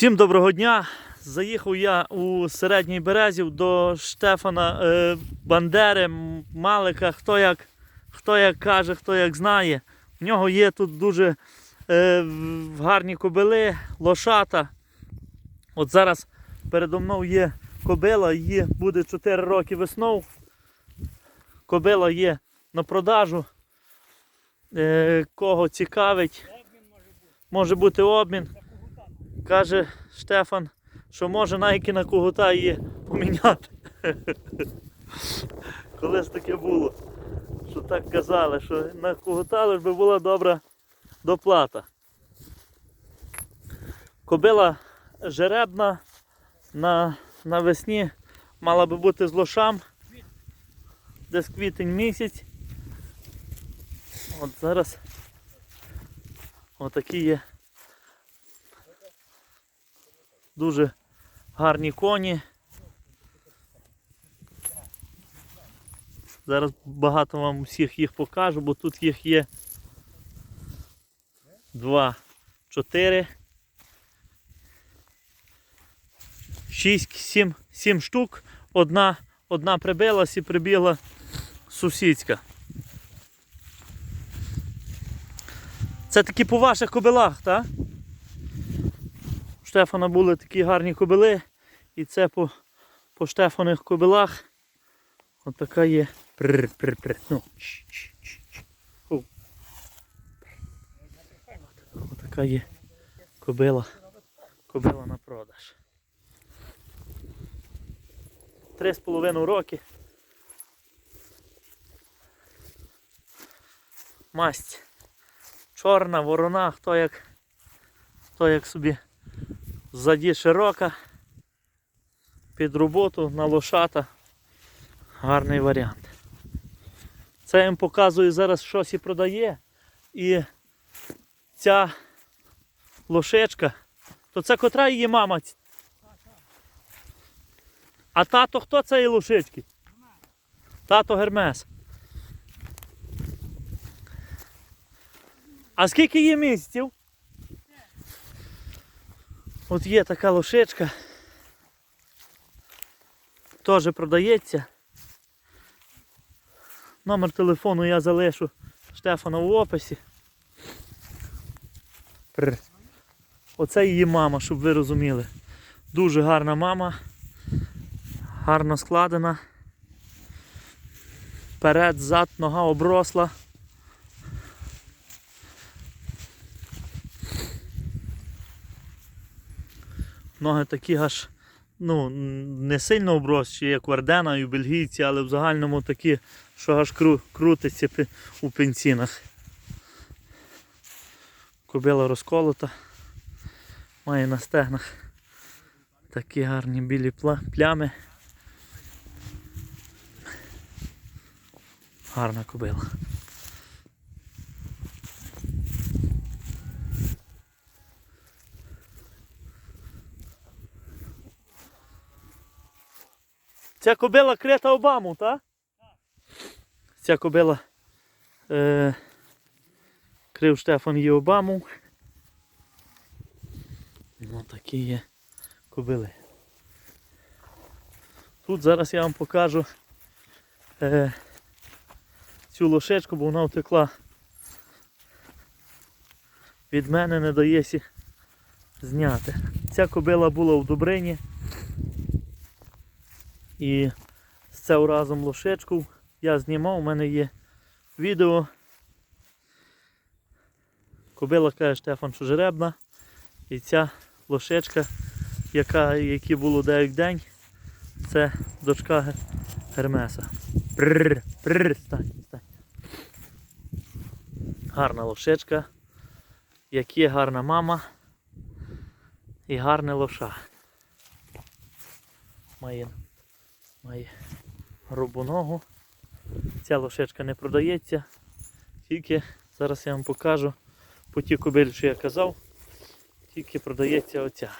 Всім доброго дня. Заїхав я у середній Березів до Штефана е, Бандери, Малика, хто як, хто як каже, хто як знає. В нього є тут дуже е, гарні кобили, лошата. От зараз передо мною є кобила, її буде 4 роки весною. Кобила є на продажу. Е, кого цікавить, може бути обмін. Каже Штефан, що може найки на кугута її поміняти. Колись таке було, що так казали, що на кугута лиш би була добра доплата. Кобила жеребна на, навесні мала би бути з лошам. Десь квітень місяць. От зараз отакі є дуже гарні коні. Зараз багато вам всіх їх покажу, бо тут їх є два, чотири, шість, сім, сім штук. Одна, одна прибилась і прибігла сусідська. Це такі по ваших кобилах, так? Штефана були такі гарні кобили, і це по, по Штефаних кобилах. От така є. Прр, прр, прр. Ну. щ, щ. Фу. От така є кобила. Кобила на продаж. Три з половиною роки. Масть. Чорна, ворона, хто як, хто як собі Ззаді широка. Під роботу на лошата. Гарний варіант. Це я їм показую зараз щось і продає. І ця лошечка. То це котра її мама? А тато хто цієї лошечки? Тато Гермес. А скільки є місяців? От є така лошечка. Теж продається. Номер телефону я залишу Штефана в описі. Прр. Оце її мама, щоб ви розуміли. Дуже гарна мама. Гарно складена. Перед, зад, нога обросла. Ноги такі аж ну, не сильно обросші, як у Ардена і у бельгійці, але в загальному такі, що аж кру, крутиться у пенсінах. Кобила розколота. Має на стегнах такі гарні білі плями. Гарна кобила. Ця кобила крита Обаму, так? Ця кобила е, крив Штефан її Обаму. Ну такі є кобили. Тут зараз я вам покажу е, цю лошечку, бо вона втекла від мене, не даєсі зняти. Ця кобила була в Добрині. І з цим разом лошечку я знімав, у мене є відео. Кобила каже Штефан, що жеребна. І ця лошечка, яка, які було 9 день, це дочка Гермеса. Прррр, прррр, стань, стань. Гарна лошечка, як є гарна мама і гарне лоша. Має має грубу ногу. Ця лошечка не продається. Тільки зараз я вам покажу по тій кобилі, що я казав, тільки продається оця.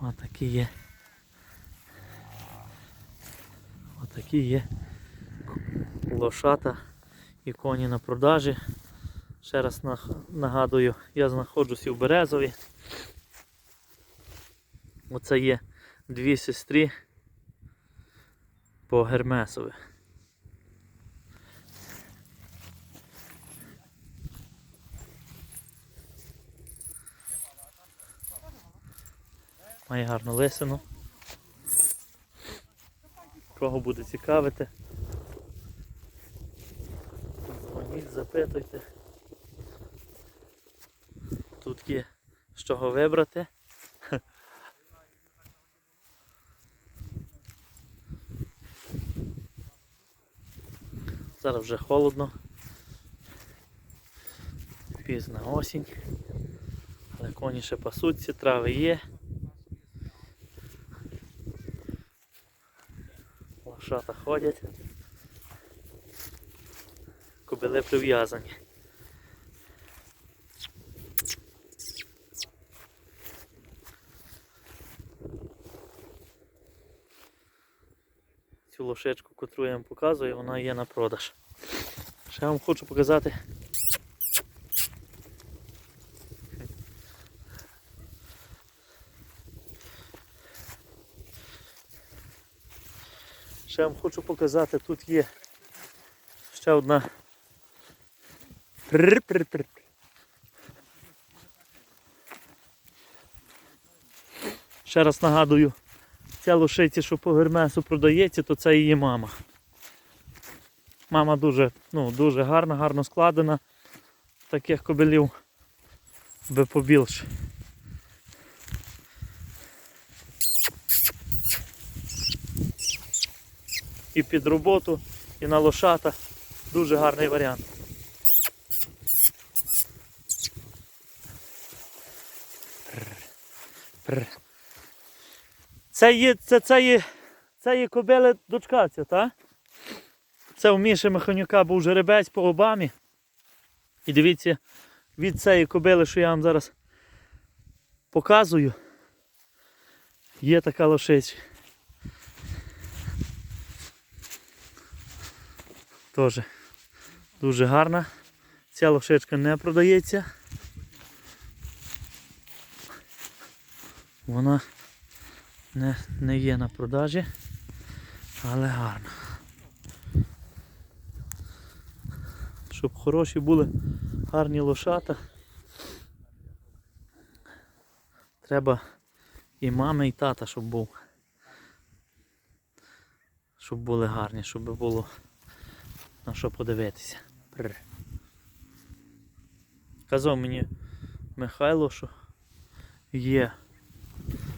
Отакі є. Отакі є лошата і коні на продажі. Ще раз нагадую, я знаходжуся в Березові. Оце є дві сестри по Гермесові. Має гарну лисину. Кого буде цікавити. Дзвоніть, запитуйте. Тут є з чого вибрати. Зараз вже холодно. Пізна осінь. Але коні ще пасуться, трави є. Лошата ходять. Кобили прив'язані. Цю лошечку, котру я вам показую, вона є на продаж. Ще вам хочу показати. Ще вам хочу показати, тут є ще одна. Ще раз нагадую, ця лошиця, що по гермесу продається, то це її мама. Мама дуже, ну, дуже гарна, гарно складена. Таких кобилів би побільше. І під роботу, і на лошата. Дуже гарний варіант. Це є, це, це є, це є кобили дочка ця, так? Це у Міші Механюка був жеребець по Обамі. І дивіться, від цієї кобили, що я вам зараз показую, є така лошиця. Теж дуже гарна. Ця лошечка не продається. Вона не, не є на продажі, але гарна. Щоб хороші були гарні лошата. Треба і мама, і тата, щоб був. Щоб були гарні, щоб було на що подивитися. Прр. Казав мені Михайло, що є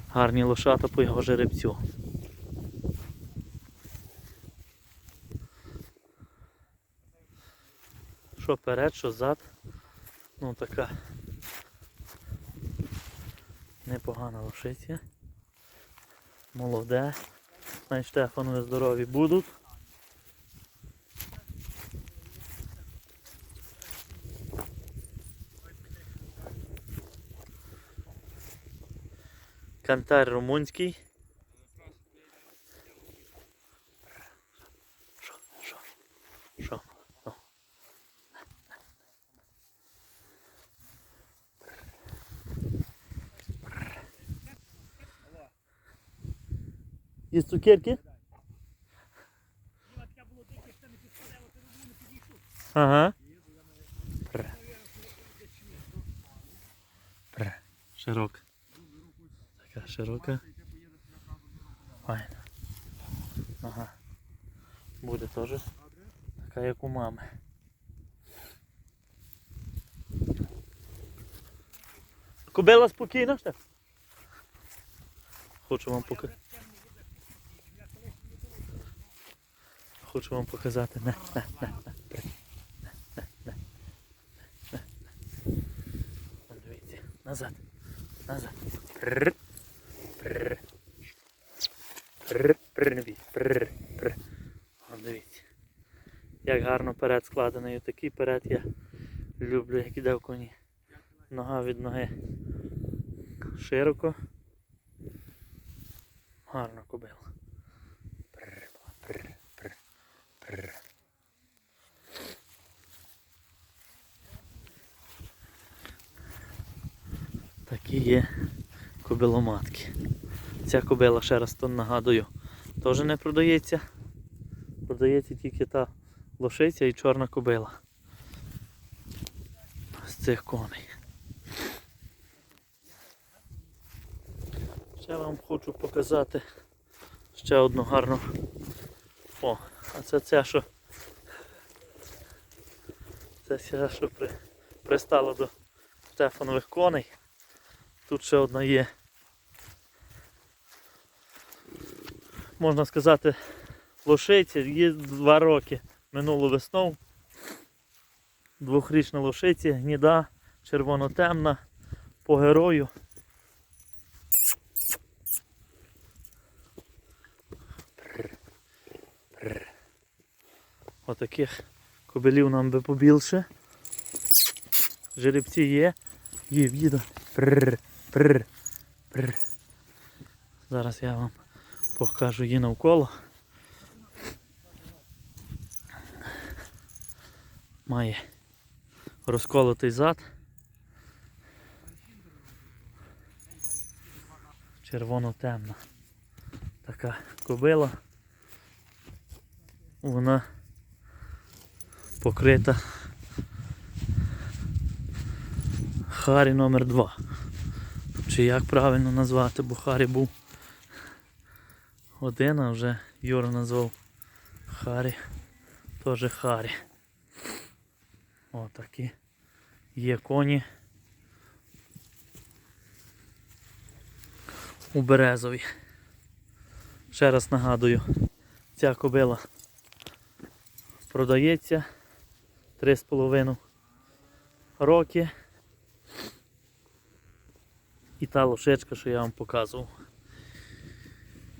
гарні лошата по його жеребцю. Що перед, що зад. Ну така непогана лошиця. Молоде. Най Штефанові здорові будуть. Кантар румунський. Що? Що? Що? О. Є цукерки? Ага. Пр. Пр. Широка. Така широка. Файна. Ага. Буде теж така, як у мами. Кобила спокійна ще? Хочу вам показати. Хочу вам показати. На. На, на. Вон, Дивіться. Назад. Назад. Прррр. Прррр. Прррр. Дивіться. Як гарно перед складений. Отакий перед я люблю, як іде в коні. Нога від ноги широко. Гарна кобила. Такі є кобиломатки. Ця кобила, ще раз то нагадую, теж не продається. Продається тільки та лошиця і чорна кобила. З цих коней. Ще вам хочу показати ще одну гарну. О, а це ця, що. Це ця, що при... пристала до Штефанових коней. Тут ще одна є. Можна сказати, лошиця, є два роки минулу весну. Двохрічна лошиця, гніда, червоно-темна, по герою. Отаких кобилів нам би побільше. Жеребці є. Є, їду. Зараз я вам покажу її навколо. Має розколотий зад. Червоно-темна. Така кобила. Вона покрита Харі номер 2 Чи як правильно назвати, бо Харі був один, а вже Юра назвав Харі. Теж Харі. Отакі є коні. У Березові. Ще раз нагадую, ця кобила продається 3,5 роки. І та лошечка, що я вам показував.